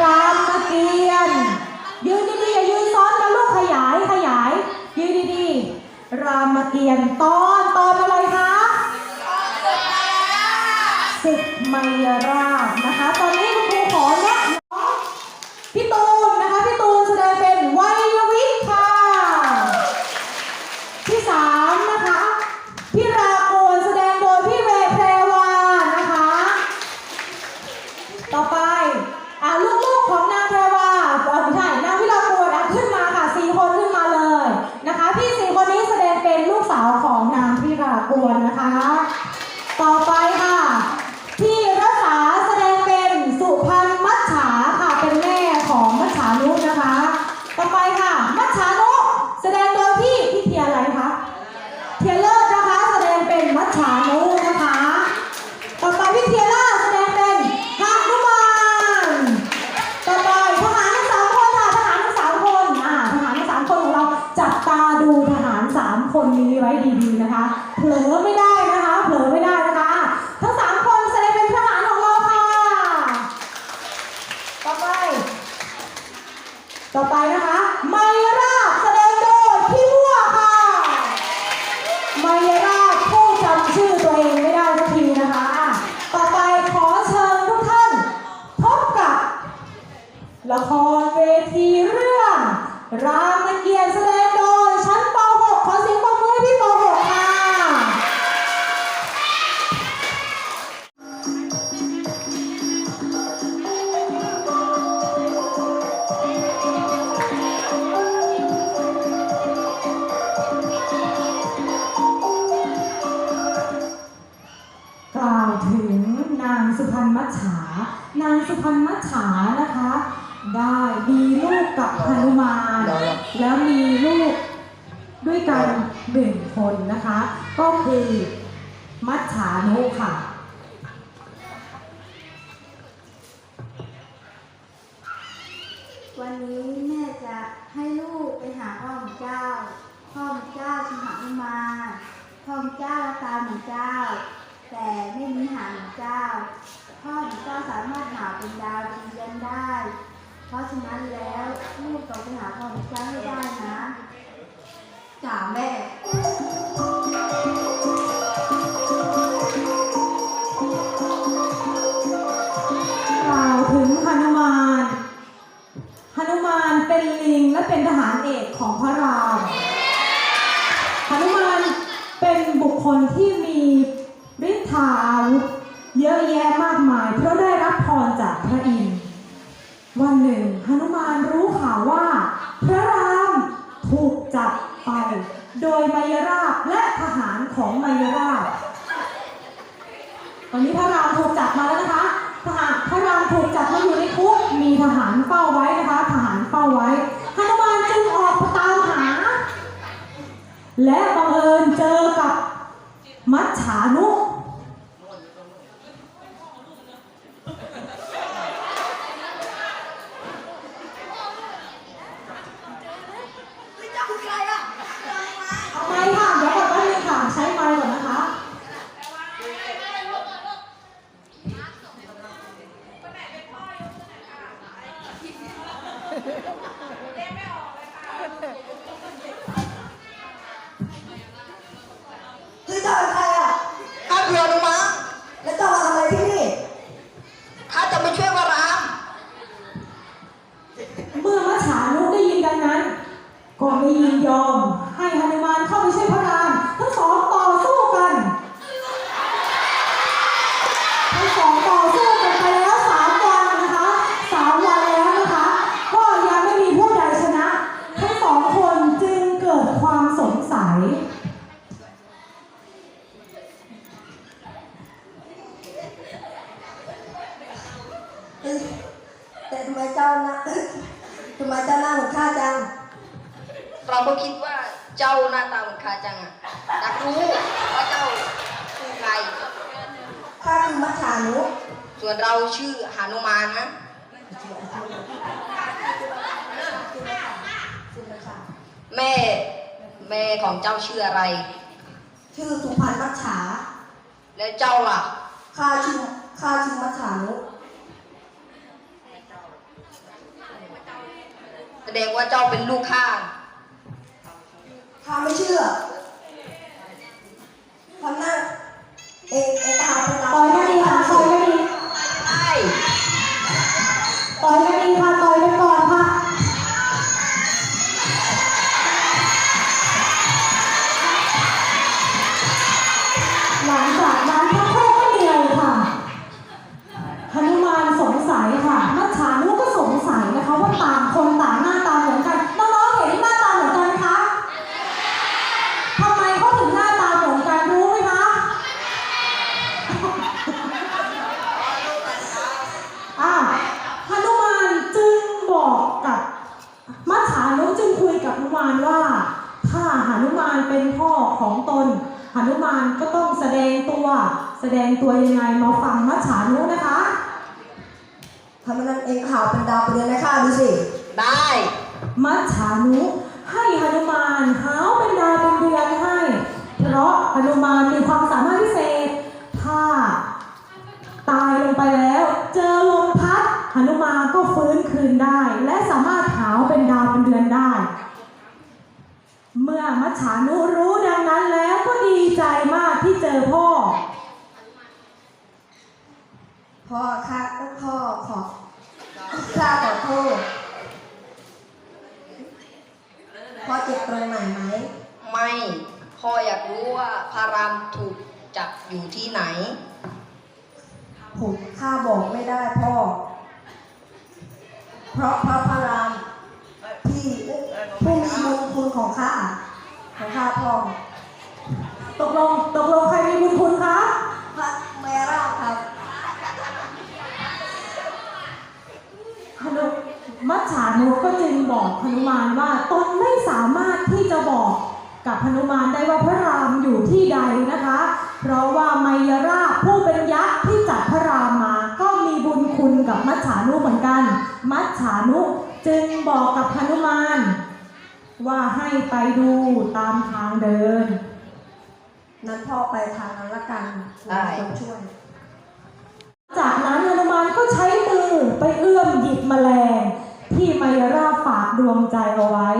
รามเกียรติยืนดีๆ อย่ายืนซ้อนกันลูกขยายขยาย ยืนดีๆ รามเกียรติตอนตอนอะไรคะสิบไมยราชนะคะตอน พิรนนะคะ ต่อไปค่ะ พี่รัษาแสดงเป็นสุพรรณมัจฉาค่ะ เป็นแม่ของมัจฉานุนะคะ ต่อไปค่ะ มัจฉานุแสดงโดยพี่พี่เทียอะไรคะ เทียเลิศนะคะ แสดงเป็นมัจฉานุนะคะ ต่อไปพี่เทียร่าแสดงเป็นหนุมานต่อไปทหารทั้งสามคนค่ะ ทหารทั้งสามคนอ่าทหารทั้งสามคนของเราจับตาดูทหารสามคนนี้ไว้ดีๆนะคะ เผลอไม่ได้ พรรณมัจฉานะคะ ได้มีลูกกับหนุมานแล้วมีลูกด้วยกันหนึ่งคนนะคะ ก็คือมัจฉานุค่ะ วันนี้แม่จะให้ลูกไปหาพ่อของเจ้า พ่อของเจ้าชื่อหานุมานพ่อของเจ้าตาเหมือนเจ้า แต่ไม่มีหางเจ้าพ่อของเจ้าสามารถหาเป็นดาวดวงเดือนได้ เพราะฉะนั้นแล้วลูกต้องไปหาพ่อของเจ้าให้ได้นะจ่าแม่กล่าวถึงหนุมานหนุมานเป็นลิงและเป็นทหารเอกของพระรามหนุมานเป็นบุคคลที่มี ฤทธาอาวุธเยอะแยะมากมาย เพราะได้รับพรจากพระอินทร์วันหนึ่งหนุมานรู้ข่าวว่า พระรามถูกจับไป โดยมายราบและทหารของมายราบตอนนี้พระรามถูกจับมาแล้วนะคะทหารพระรามถูกจับมาอยู่ในคุกมีทหารเฝ้าไว้นะคะ ทหารเฝ้าไว้ฮนุมานจึงออกตามหา และบังเอิญเจอกับมัจฉานุ เอาไม้ค่ะ เดี๋ยวก่อนแป๊บนึงค่ะ ใช้ไม้ก่อนนะคะ คือเจ้าเป็นใครอะ ข้าเผื่อลงมา แล้วเจ้ามาทำอะไรที่นี่ ข้าจะมาช่วยพระราม เมื่อมัจฉานุได้ยินดังนั้น ก็ไม่ยินยอม ให้หนุมานเข้าไปช่วยพระรามทั้งสองต่อสู้กัน ทั้งสองต่อสู้กันไปแล้วสามวันนะคะสามวันแล้วนะคะ ก็ยังไม่มีผู้ใดชนะ ทั้งสองคนจึงเกิดความสงสัย เอ้ย แต่ทำไมเจ้าหน้าทำไมเจ้าหน้าเหมือนข้าจัง เราก็คิดว่าเจ้าหน้าตาเหมือนข้าจังอะอยากรู้ว่าเจ้าคือใครข้าคือมัจฉานุส่วนเราชื่อหานุมานนะแม่แม่ของเจ้าชื่ออะไร ชื่อสุพรรณมัจฉาแล้วเจ้าล่ะ ข้าชื่อข้าชื่อมัจฉานุ ดงว่าเจ้าเป็นลูกข้าข้าไม่เชื่อทำหน้าเองเองตาเป็นต่อยกันดีค่ะต่อยกันดีใช่ต่อยกันดีค่ะ นุจึงคุยกับหนุมานว่า ถ้าหนุมานเป็นพ่อของตนหนุมานก็ต้องแสดงตัว แสดงตัวยังไงมาฟังมัจฉานุนะคะทำนั้นเองข่าวเป็นดาวเป็นเดือนนะข้าดูสิ ได้ มัจฉานุให้หนุมานหาวเป็นดาวเป็นเดือนให้ เพราะหนุมานมีความสามารถพิเศษ ถ้า ตายลงไปแล้ว เจอลมพัดหนุมานก็ฟื้นคืนได้ และสามารถหาวเป็นดาวเป็นเดือนได้ เมื่อมัจฉานุรู้ดังนั้นแล้วก็ดีใจมากที่เจอพ่อ พ่อข้าพ่อขอข้าขอโทษพ่อเจ็บตรงไหนไหม ไม่พ่ออยากรู้ว่าพารามถูกจับอยู่ที่ไหน ผมข้าบอกไม่ได้พ่อ เพราะพระพารามที่ผู้มีบุญคุณ ของข้าของข้าพ่อตกลงตกลงใครมีบุญคุณคะพระเมราครับหนุมัจฉานุก็จึงบอกหนุมานว่าตนไม่สามารถที่จะบอกกับหนุมานได้ว่าพระรามอยู่ที่ใดนะคะ เพราะว่าไมยราชผู้เป็นยักษ์ที่จัดพระรามมา ก็มีบุญคุณกับมัจฉานุเหมือนกัน มัจฉานุจึงบอกกับหนุมาน ว่าให้ไปดูตามทางเดิน นั้นพ่อไปทางนั้นละกันได้ คนช่วย จากนั้นฮนุมานก็ใช้มือไปเอื้อมหยิบแมลง ที่มายาราฝากดวงใจเอาไว้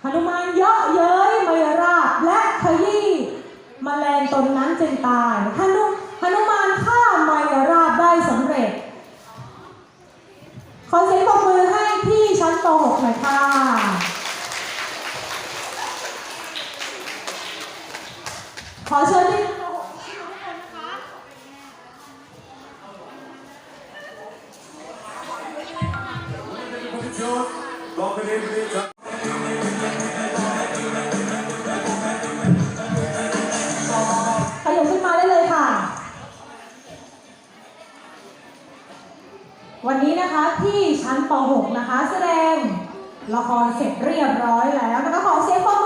หนุมานเยาะเย้ยมายาราและขยี้แมลงตนนั้นจึงตายหนุหนุมานฆ่ามายาราได้สำเร็จ ขอเสียงปรบมือให้พี่ชั้นป .6 หน่อยค่ะ ขอเชิญที่ชั้นป .6 ขยับขึ้นมาได้เลยค่ะ วันนี้นะคะที่ชั้นป .6 นะคะ แสดงละครเสร็จเรียบร้อยแล้วนะคะขอเสียงปรบ